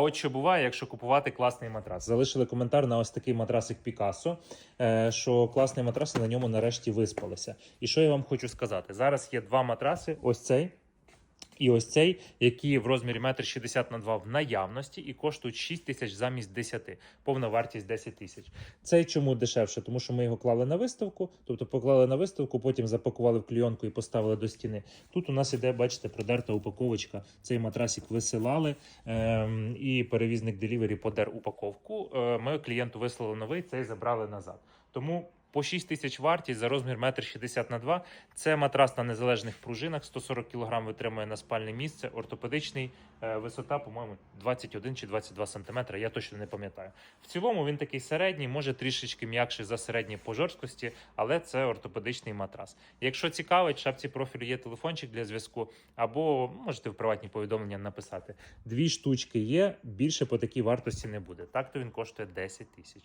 От що буває, якщо купувати класний матрас. Залишили коментар на ось такий матрасик Picasso, е, що класний матрас на ньому нарешті виспалися. І що я вам хочу сказати? Зараз є два матраси: ось цей. І ось цей, які в розмірі 1,60 на 2 в наявності і коштують 6 тисяч замість 10, повна вартість 10 тисяч. Цей чому дешевше? Тому що ми його клали на виставку, тобто поклали на виставку, потім запакували в клійонку і поставили до стіни. Тут у нас іде, бачите, продерта упаковочка. Цей матрасик висилали, ем, і перевізник делівері подер упаковку. Е, ми клієнту вислали новий, цей забрали назад. Тому по 6 тисяч вартість за розмір 1,60 на 2. Це матрас на незалежних пружинах, 140 кг витримує на спальне місце, ортопедичний, е, висота, по-моєму, 21 чи 22 см, я точно не пам'ятаю. В цілому він такий середній, може трішечки м'якший за середній по жорсткості, але це ортопедичний матрас. Якщо цікавить, в шапці профілю є телефончик для зв'язку, або можете в приватні повідомлення написати. Дві штучки є, більше по такій вартості не буде. Так то він коштує 10 тисяч.